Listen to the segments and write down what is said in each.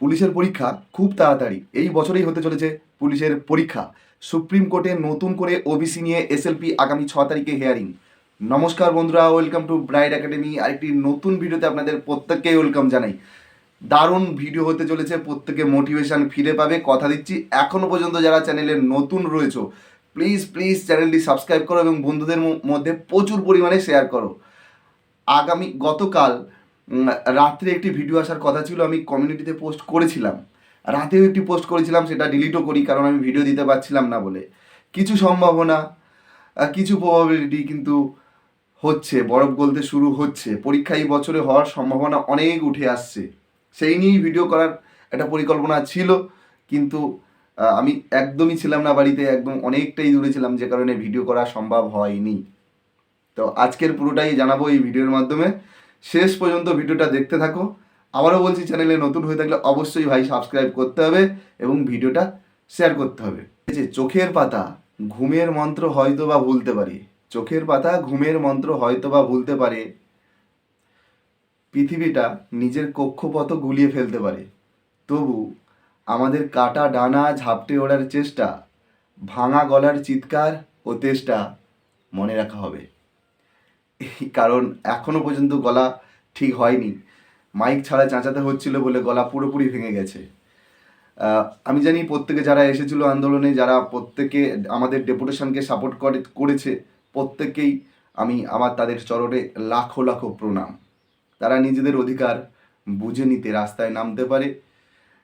পুলিশের পরীক্ষা খুব তাড়াতাড়ি। এই বছরেই হতে চলেছে পুলিশের পরীক্ষা। সুপ্রিম কোর্টে নতুন করে ওবিসি নিয়ে এসএলপি আগামী ছ তারিখে হেয়ারিং নমস্কার বন্ধুরা ওয়েলকাম টু ব্রাইড একাডেমি আরেকটি নতুন ভিডিওতে আপনাদের প্রত্যেককেই ওয়েলকাম জানাই। দারুণ ভিডিও হতে চলেছে, প্রত্যেকে মোটিভেশান ফিরে পাবে। কথা দিচ্ছি এখনও পর্যন্ত যারা চ্যানেলে নতুন রয়েছে প্লিজ প্লিজ চ্যানেলটি সাবস্ক্রাইব করো এবং বন্ধুদের মধ্যে প্রচুর পরিমাণে শেয়ার করো। আগামী, গতকাল রাত্রে একটি ভিডিও আসার কথা ছিল, আমি কমিউনিটিতে পোস্ট করেছিলাম। রাতেও একটি পোস্ট করেছিলাম, সেটা ডিলিটও করি, কারণ আমি ভিডিও দিতে পারছিলাম না বলে। কিছু সম্ভাবনা কিছু প্রবাবিলিটি কিন্তু হচ্ছে, বরফ গলতে শুরু হচ্ছে। পরীক্ষা এই বছরে হওয়ার সম্ভাবনা অনেক উঠে আসছে। সেই নিয়েই ভিডিও করার একটা পরিকল্পনা ছিল, কিন্তু আমি একদমই ছিলাম না বাড়িতে, একদম অনেকটাই দূরে ছিলাম, যে কারণে ভিডিও করা সম্ভব হয়নি। তো আজকের পুরোটাই জানাব এই ভিডিওর মাধ্যমে। শেষ পর্যন্ত ভিডিওটা দেখতে থাকো। আবারও বলছি, চ্যানেলে নতুন হয়ে থাকলে অবশ্যই ভাই সাবস্ক্রাইব করতে হবে এবং ভিডিওটা শেয়ার করতে হবে। যে চোখের পাতা, ঘুমের মন্ত্র হয়তো বা ভুলতে পারে। চোখের পাতা, ঘুমের মন্ত্র হয়তো বা ভুলতে পারে। পৃথিবীটা নিজের কক্ষপথ গুলিয়ে ফেলতে পারে। তবু আমাদের কাটা ডানা ঝাপটে ওড়ার চেষ্টা, ভাঙা গলার চিৎকার ও তেষ্টা মনে রাখা হবে। কারণ এখনও পর্যন্ত গলা ঠিক হয়নি। মাইক ছাড়া চাঁচাতে হচ্ছিল বলে গলা পুরোপুরি ভেঙে গেছে। আমি জানি প্রত্যেকে যারা এসেছিল আন্দোলনে, যারা প্রত্যেকে আমাদের ডেপুটেশনকে সাপোর্ট করে, করেছে, প্রত্যেককেই আমি আমার তাদের চরণে লাখো লাখো প্রণাম। তারা নিজেদের অধিকার বুঝে নিতে রাস্তায় নামতে পারে,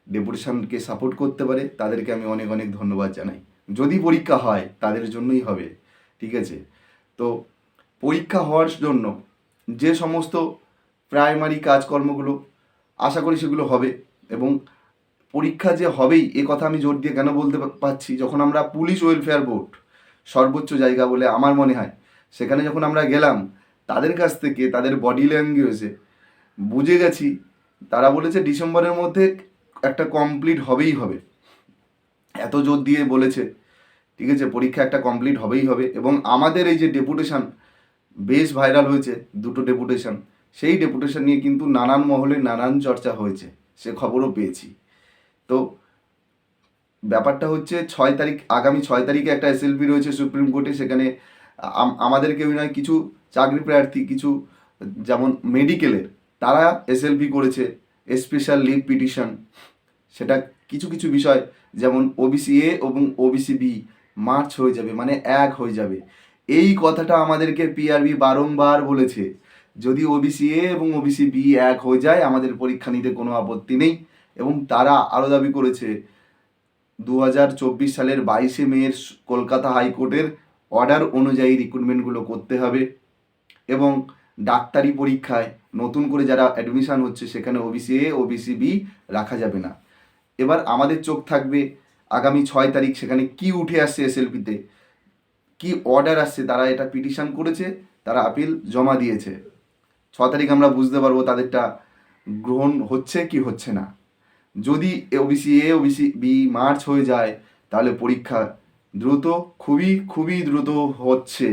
ডেপুটেশনকে সাপোর্ট করতে পারে, তাদেরকে আমি অনেক অনেক ধন্যবাদ জানাই। যদি পরীক্ষা হয়, তাদের জন্যই হবে, ঠিক আছে? তো পরীক্ষা হওয়ার জন্য যে সমস্ত প্রাইমারি কাজকর্মগুলো আশা করি সেগুলো হবে এবং পরীক্ষা যে হবেই, এ কথা আমি জোর দিয়ে কেন বলতে পারছি যখন আমরা পুলিশ ওয়েলফেয়ার বোর্ড সর্বোচ্চ জায়গা বলে আমার মনে হয়, সেখানে যখন আমরা গেলাম, তাদের কাছ থেকে, তাদের বডি ল্যাঙ্গুয়েজে বুঝে গেছি, তারা বলেছে ডিসেম্বরের মধ্যে একটা কমপ্লিট হবেই হবে। এত জোর দিয়ে বলেছে, ঠিক আছে, পরীক্ষা একটা কমপ্লিট হবেই হবে এবং আমাদের এই যে ডেপুটেশন বেশ ভাইরাল হয়েছে দুটো ডেপুটেশন। সেই ডেপুটেশন নিয়ে কিন্তু নানান মহলে নানান চর্চা হয়েছে, সে খবরও পেয়েছি। তো ব্যাপারটা হচ্ছে ছয় তারিখ, আগামী ছয় তারিখে একটা এসএলপি রয়েছে সুপ্রিম কোর্টে সেখানে আম- আমাদের কেউ নয়, কিছু চাকরি প্রার্থী, কিছু যেমন মেডিকেলের তারা এসএলপি করেছে স্পেশাল লিভ পিটিশন সেটা কিছু কিছু বিষয়, যেমন ওবিসি এ এবং ওবিসি বি মার্চ হয়ে যাবে মানে এক হয়ে যাবে। এই কথাটা আমাদেরকে পিআরবি বারংবার বলেছে। যদি ওবিসি এ এবং ওবিসি বি এক হয়ে যায়, আমাদের পরীক্ষা নিতে কোনো আপত্তি নেই। এবং তারা আরও দাবি করেছে দু হাজার চব্বিশ সালের বাইশে মেয়ের কলকাতা হাইকোর্টের অর্ডার অনুযায়ী রিক্রুটমেন্টগুলো করতে হবে। এবং ডাক্তারি পরীক্ষায় নতুন করে যারা অ্যাডমিশান হচ্ছে, সেখানে ওবিসি এ ওবিসি বি রাখা যাবে না। এবার আমাদের চোখ থাকবে আগামী ছয় তারিখ, সেখানে কি উঠে আসছে এসএলপিতে কি অর্ডার আসছে, তারা এটা পিটিশন করেছে, তারা আপিল জমা দিয়েছে। ছ তারিখ আমরা বুঝতে পারব তাদেরটা গ্রহণ হচ্ছে কি হচ্ছে না। যদি OBC A OBC B merge হয়ে যায়, তাহলে পরীক্ষা দ্রুত, খুবই খুবই দ্রুত হচ্ছে।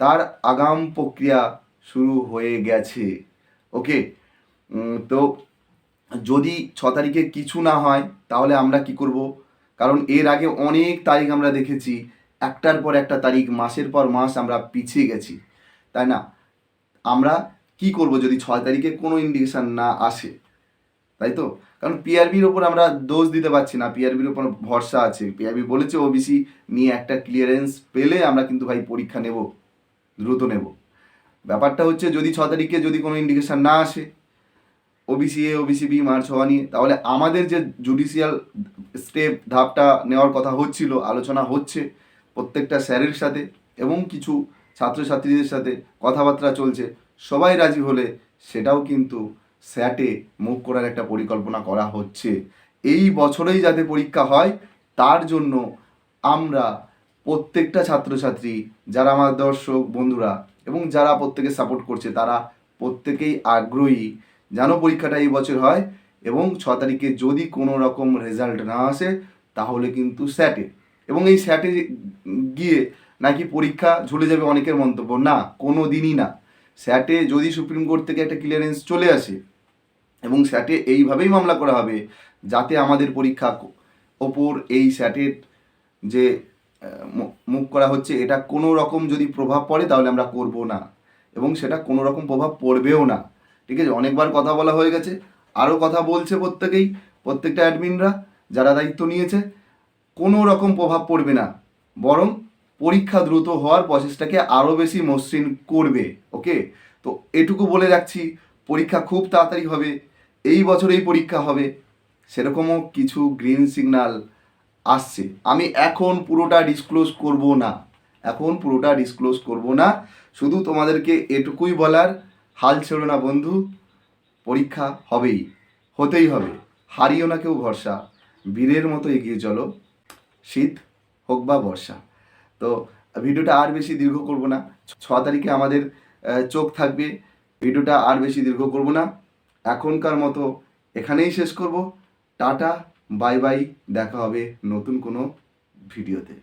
তার আগাম প্রক্রিয়া শুরু হয়ে গেছে। ওকে? তো যদি ছ তারিখে কিছু না হয়, তাহলে আমরা কি করব? কারণ এর আগে অনেক তারিখ আমরা দেখেছি একটার পর একটা তারিখ, মাসের পর মাস আমরা পিছিয়ে গেছি, তাই না? আমরা কি করব যদি ছয় তারিখে কোনো ইন্ডিকেশান না আসে? তাই তো? কারণ পিআরবির ওপর আমরা দোষ দিতে পারছি না পিআরবির ওপর ভরসা আছে। পিআরবি বলেছে ওবিসি নিয়ে একটা ক্লিয়ারেন্স পেলে আমরা কিন্তু ভাই পরীক্ষা নেব, দ্রুত নেব। ব্যাপারটা হচ্ছে যদি ছ তারিখে যদি কোনো ইন্ডিকেশান না আসে OBC A OBC B merge হওয়া নিয়ে, তাহলে আমাদের যে জুডিশিয়াল স্টেপ ধাপটা নেওয়ার কথা হচ্ছিল, আলোচনা হচ্ছে প্রত্যেকটা স্যারের সাথে এবং কিছু ছাত্রছাত্রীদের সাথে কথাবার্তা চলছে। সবাই রাজি হলে সেটাও কিন্তু স্যাটে মুখ করার একটা পরিকল্পনা করা হচ্ছে। এই বছরেই যাতে পরীক্ষা হয়, তার জন্য আমরা প্রত্যেকটা ছাত্রছাত্রী, যারা আমার দর্শক, বন্ধুরা এবং যারা প্রত্যেকে সাপোর্ট করছে, তারা প্রত্যেকেই আগ্রহী যেন পরীক্ষাটা এই বছর হয় এবং ছ তারিখে যদি কোনো রকম রেজাল্ট না আসে, তাহলে কিন্তু স্যাটে। এবং এই স্যাটে গিয়ে নাকি পরীক্ষা ঝুলে যাবে অনেকের মন্তব্য। না কোনো দিনই না। স্যাটে যদি সুপ্রিম কোর্ট থেকে একটা ক্লিয়ারেন্স চলে আসে এবং স্যাটে এইভাবেই মামলা করা হবে যাতে আমাদের পরীক্ষা ওপর এই স্যাটের যে মুখ করা হচ্ছে, এটা কোনো রকম যদি প্রভাব পড়ে তাহলে আমরা করব না। এবং সেটা কোনো রকম প্রভাব পড়বেও না। ঠিক আছে? অনেকবার কথা বলা হয়ে গেছে। আরও কথা বলছে প্রত্যেকেই, প্রত্যেকটা অ্যাডমিনরা যারা দায়িত্ব নিয়েছে। কোনো রকম প্রভাব পড়বে না। বরং পরীক্ষা দ্রুত হওয়ার প্রসেসটাকে আরও বেশি মসৃণ করবে ওকে তো এটুকু বলে রাখছি, পরীক্ষা খুব তাড়াতাড়ি হবে, এই বছরেই পরীক্ষা হবে, সেরকমও কিছু গ্রিন সিগন্যাল আসছে। আমি এখন পুরোটা ডিসক্লোজ করব না, এখন পুরোটা ডিসক্লোজ করব না। শুধু তোমাদেরকে এটুকুই বলার, হাল ছেড়ো না বন্ধু, পরীক্ষা হবেই, হতেই হবে। হারিও না কেউ ভরসা, বীরের মতো এগিয়ে চলো। শীত হোক বা বর্ষা। তো ভিডিওটা আর বেশি দীর্ঘ করব না। ছ তারিখে আমাদের চোখ থাকবে। ভিডিওটা আর বেশি দীর্ঘ করব না। এখনকার মতো এখানেই শেষ করব। টাটা, বাই বাই, দেখা হবে নতুন কোনো ভিডিওতে।